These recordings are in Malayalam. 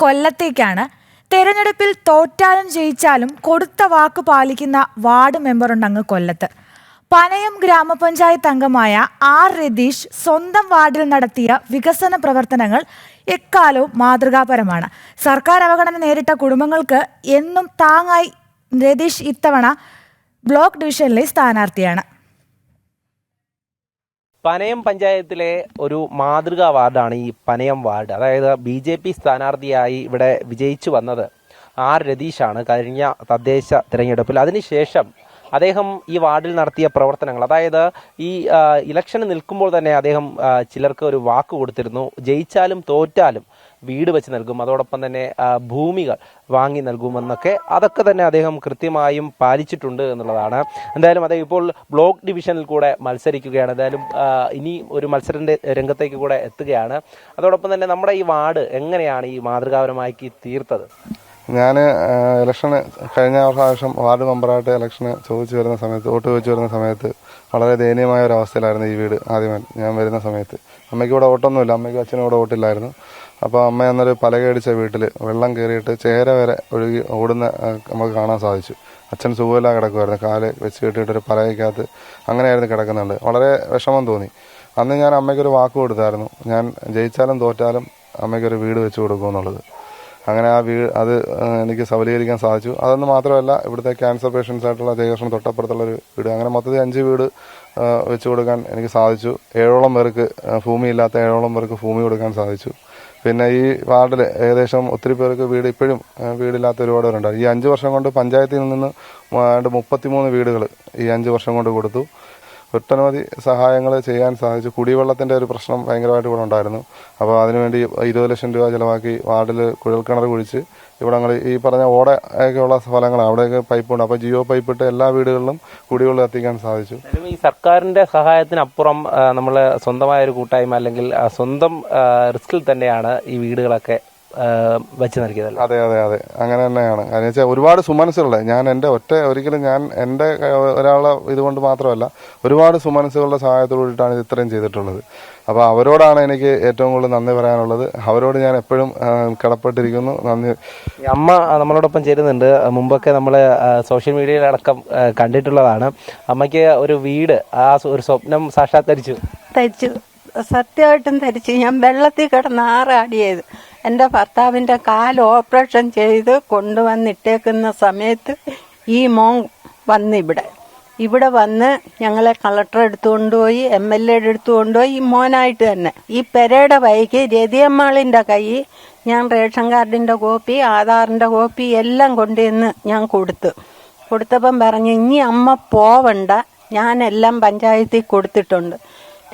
കൊല്ലത്തേക്കാണ് തെരഞ്ഞെടുപ്പിൽ തോറ്റാലും ജയിച്ചാലും കൊടുത്ത വാക്ക് പാലിക്കുന്ന വാർഡ് മെമ്പറുണ്ട് അങ്ങ് കൊല്ലത്ത്. പനയം ഗ്രാമപഞ്ചായത്ത് അംഗമായ ആർ രതീഷ് സ്വന്തം വാർഡിൽ നടത്തിയ വികസന പ്രവർത്തനങ്ങൾ എക്കാലവും മാതൃകാപരമാണ്. സർക്കാർ അവഗണന നേരിട്ട കുടുംബങ്ങൾക്ക് എന്നും താങ്ങായി രതീഷ് ഇത്തവണ ബ്ലോക്ക് ഡിവിഷനിലെ സ്ഥാനാർത്ഥിയാണ്. പനയം പഞ്ചായത്തിലെ ഒരു മാതൃകാ വാർഡാണ് ഈ പനയം വാർഡ്. അതായത് ബി ജെ പി സ്ഥാനാർത്ഥിയായി ഇവിടെ വിജയിച്ചു വന്നത് ആർ രതീഷാണ് കഴിഞ്ഞ തദ്ദേശ തിരഞ്ഞെടുപ്പിൽ. അതിനുശേഷം അദ്ദേഹം ഈ വാർഡിൽ നടത്തിയ പ്രവർത്തനങ്ങൾ അതായത് ഈ ഇലക്ഷന് നിൽക്കുമ്പോൾ തന്നെ അദ്ദേഹം ചിലർക്ക് ഒരു വാക്ക് കൊടുത്തിരുന്നു ജയിച്ചാലും തോറ്റാലും. വീട് വെച്ച് നൽകും. അതോടൊപ്പം തന്നെ ഭൂമികൾ വാങ്ങി നൽകുമെന്നൊക്കെ അതൊക്കെ തന്നെ അദ്ദേഹം കൃത്യമായും പാലിച്ചിട്ടുണ്ട് എന്നുള്ളതാണ്. എന്തായാലും അദ്ദേഹം ഇപ്പോൾ ബ്ലോക്ക് ഡിവിഷനിൽ കൂടെ മത്സരിക്കുകയാണ്. എന്തായാലും ഇനി ഒരു മത്സരത്തിന്റെ രംഗത്തേക്ക് കൂടെ എത്തുകയാണ്. അതോടൊപ്പം തന്നെ നമ്മുടെ ഈ വാർഡ് എങ്ങനെയാണ് ഈ മാതൃകാപരമാക്കി തീർത്തത്? ഞാൻ ഇലക്ഷന് കഴിഞ്ഞ പ്രാവശ്യം വാർഡ് മെമ്പറായിട്ട് ഇലക്ഷന് ചോദിച്ചു വരുന്ന സമയത്ത് വോട്ട് ചോദിച്ചു വരുന്ന സമയത്ത് വളരെ ദയനീയമായ ഒരു ഈ വീട് ആദ്യമേ ഞാൻ വരുന്ന സമയത്ത്. അമ്മയ്ക്ക് ഇവിടെ ഓട്ടൊന്നുമില്ല അമ്മയ്ക്കും അച്ഛനും ഇവിടെ ഓട്ടില്ലായിരുന്നു അപ്പോൾ അമ്മ എന്നൊരു പലകയടിച്ച വീട്ടിൽ വെള്ളം കയറിയിട്ട് ചേര വരെ ഒഴുകി ഓടുന്ന നമുക്ക് കാണാൻ സാധിച്ചു. അച്ഛൻ സുഖമില്ല കിടക്കുമായിരുന്നു കാൽ വെച്ച് കെട്ടിയിട്ട് ഒരു പലകയ്ക്കകത്ത് അങ്ങനെയായിരുന്നു കിടക്കുന്നുണ്ട്. വളരെ വിഷമം തോന്നി. അന്ന് ഞാൻ അമ്മയ്ക്കൊരു വാക്ക് കൊടുത്തായിരുന്നു. ഞാൻ ജയിച്ചാലും തോറ്റാലും അമ്മയ്ക്കൊരു വീട് വെച്ച് കൊടുക്കുമെന്നുള്ളത്. അങ്ങനെ ആ വീ അത് എനിക്ക് സബലീകരിക്കാൻ സാധിച്ചു. അതെന്ന് മാത്രമല്ല ഇവിടുത്തെ ക്യാൻസർ പേഷ്യൻസ് ആയിട്ടുള്ള ജയകൃഷ്ണൻ തൊട്ടപ്പുറത്തുള്ള ഒരു വീട്. അങ്ങനെ മൊത്തത്തിൽ അഞ്ച് വീട് വെച്ചു കൊടുക്കാൻ എനിക്ക് സാധിച്ചു. ഏഴോളം പേർക്ക് ഭൂമി ഭൂമിയില്ലാത്ത ഏഴോളം പേർക്ക് ഭൂമി കൊടുക്കാൻ സാധിച്ചു. പിന്നെ ഈ വാർഡിൽ ഏകദേശം ഒത്തിരി പേർക്ക് വീട് ഇപ്പോഴും വീടില്ലാത്ത ഒരുപാട് പേരുണ്ട് ഈ അഞ്ച് വർഷം കൊണ്ട് പഞ്ചായത്തിൽ നിന്ന് ഏതാണ്ട് മുപ്പത്തിമൂന്ന് വീടുകൾ ഈ അഞ്ച് വർഷം കൊണ്ട് കൊടുത്തു. ഒട്ടനവധി സഹായങ്ങൾ ചെയ്യാൻ സാധിച്ചു. കുടിവെള്ളത്തിന്റെ ഒരു പ്രശ്നം ഭയങ്കരമായിട്ട് ഇവിടെ ഉണ്ടായിരുന്നു. അപ്പോൾ അതിനുവേണ്ടി ഇരുപത് ലക്ഷം രൂപ ചിലവാക്കി വാർഡിൽ കുഴൽക്കിണർ കുഴിച്ച് ഇവിടങ്ങൾ ഈ പറഞ്ഞ ഓട ഒക്കെയുള്ള സ്ഥലങ്ങളാണ് അവിടെയൊക്കെ പൈപ്പ് ഉണ്ട്. അപ്പോൾ ജിയോ പൈപ്പ് ഇട്ട് എല്ലാ വീടുകളിലും കുടിവെള്ളം എത്തിക്കാൻ സാധിച്ചു. ഈ സർക്കാരിന്റെ സഹായത്തിനപ്പുറം നമ്മൾ സ്വന്തമായ ഒരു കൂട്ടായ്മ അല്ലെങ്കിൽ സ്വന്തം റിസ്കിൽ തന്നെയാണ് ഈ വീടുകളൊക്കെ വെച്ച് നൽകിയതല്ല അതെ അതെ അതെ. അങ്ങനെ തന്നെയാണ്. കാരണം വെച്ചാൽ ഒരുപാട് സുമനസ്സുകളുടെ ഞാൻ എന്റെ ഒറ്റ ഒരിക്കലും ഞാൻ എന്റെ ഒരാളെ ഇതുകൊണ്ട് മാത്രമല്ല ഒരുപാട് സുമനസ്സുകളുടെ സഹായത്തോടുകൂടിയിട്ടാണ് ഇത് ഇത്രയും ചെയ്തിട്ടുള്ളത്. അപ്പോൾ അവരോടാണ് എനിക്ക് ഏറ്റവും കൂടുതൽ നന്ദി പറയാനുള്ളത്. അവരോട് ഞാൻ എപ്പോഴും കടപ്പെട്ടിരിക്കുന്നു. നന്ദി. അമ്മ നമ്മളോടൊപ്പം ചേരുന്നുണ്ട്. മുമ്പൊക്കെ നമ്മൾ സോഷ്യൽ മീഡിയയിലടക്കം കണ്ടിട്ടുള്ളതാണ്. അമ്മയ്ക്ക് ഒരു വീട് ആ ഒരു സ്വപ്നം സാക്ഷാത്കരിച്ചു. തരിച്ചു. സത്യമായിട്ടും തരിച്ചു. ഞാൻ വെള്ളത്തിൽ കിടന്ന് ആറാടിയത്. എന്റെ ഭർത്താവിന്റെ കാൽ ഓപ്പറേഷൻ ചെയ്ത് കൊണ്ടുവന്നിട്ടേക്കുന്ന സമയത്ത് ഈ മോൻ വന്നിവിടെ. ഇവിടെ വന്ന് ഞങ്ങളെ കളക്ടർ എടുത്തുകൊണ്ട് പോയി എം എൽ എയുടെ എടുത്തു കൊണ്ടുപോയി ഈ മോനായിട്ട് തന്നെ. ഈ പെരയുടെ വൈകി രതിയമ്മാളിന്റെ കൈ ഞാൻ റേഷൻ കാർഡിന്റെ കോപ്പി ആധാറിന്റെ കോപ്പി എല്ലാം കൊണ്ടുവന്ന് ഞാൻ കൊടുത്തു. കൊടുത്തപ്പം പറഞ്ഞു ഇനി അമ്മ പോവണ്ട. ഞാനെല്ലാം പഞ്ചായത്തിൽ കൊടുത്തിട്ടുണ്ട്.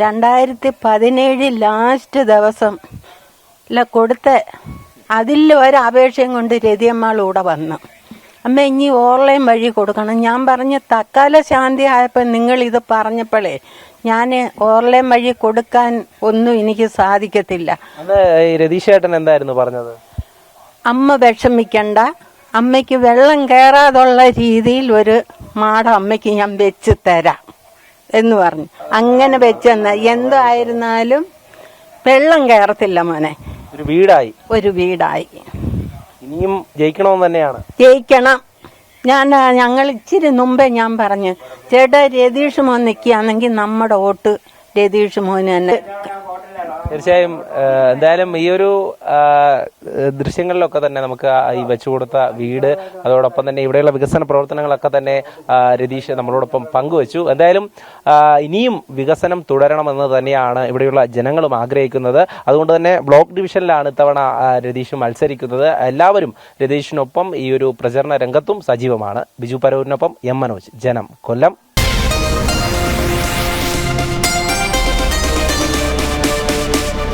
രണ്ടായിരത്തി പതിനേഴ് ലാസ്റ്റ് ദിവസം കൊടുത്ത അതിൽ ഒരപേക്ഷയും കൊണ്ട് രതിയമ്മളൂടെ വന്നു. അമ്മ ഇനി ഓൺലൈൻ വഴി കൊടുക്കണം. ഞാൻ പറഞ്ഞ തക്കാല ശാന്തി ആയപ്പോൾ നിങ്ങൾ ഇത് പറഞ്ഞപ്പോഴേ ഞാൻ ഓൺലൈൻ വഴി കൊടുക്കാൻ ഒന്നും എനിക്ക് സാധിക്കത്തില്ല. എന്തായിരുന്നു പറഞ്ഞത്? അമ്മ വിഷമിക്കണ്ട. അമ്മയ്ക്ക് വെള്ളം കയറാതുള്ള രീതിയിൽ ഒരു മാട അമ്മയ്ക്ക് ഞാൻ വെച്ച് തരാം എന്ന് പറഞ്ഞു. അങ്ങനെ വെച്ചെന്ന. എന്തായിരുന്നാലും വെള്ളം കയറത്തില്ല മോനെ. ഒരു വീടായി. ഒരു വീടായി. ഇനിയും ജയിക്കണമെന്ന് തന്നെയാണ്. ജയിക്കണം. ഞാൻ ഞങ്ങൾ ഇച്ചിരി മുമ്പേ ഞാൻ പറഞ്ഞു ചേട്ടാ രതീഷ് മോൻ നിൽക്കുകയാണെങ്കിൽ നമ്മുടെ വോട്ട് രതീഷ് മോന് തന്നെ തീർച്ചയായും എന്തായാലും ഈ ഒരു ദൃശ്യങ്ങളിലൊക്കെ തന്നെ നമുക്ക് ഈ വെച്ചു കൊടുത്ത വീട് അതോടൊപ്പം തന്നെ ഇവിടെയുള്ള വികസന പ്രവർത്തനങ്ങളൊക്കെ തന്നെ രതീഷ് നമ്മളോടൊപ്പം പങ്കുവച്ചു. എന്തായാലും ഇനിയും വികസനം തുടരണമെന്ന് തന്നെയാണ് ഇവിടെയുള്ള ജനങ്ങളും ആഗ്രഹിക്കുന്നത്. അതുകൊണ്ട് തന്നെ ബ്ലോക്ക് ഡിവിഷനിലാണ് ഇത്തവണ രതീഷ് മത്സരിക്കുന്നത്. എല്ലാവരും രതീഷിനൊപ്പം ഈ ഒരു പ്രചരണ രംഗത്തും സജീവമാണ്. ബിജു പരൂരിനൊപ്പം എം മനോജ്. ജനം കൊല്ലം.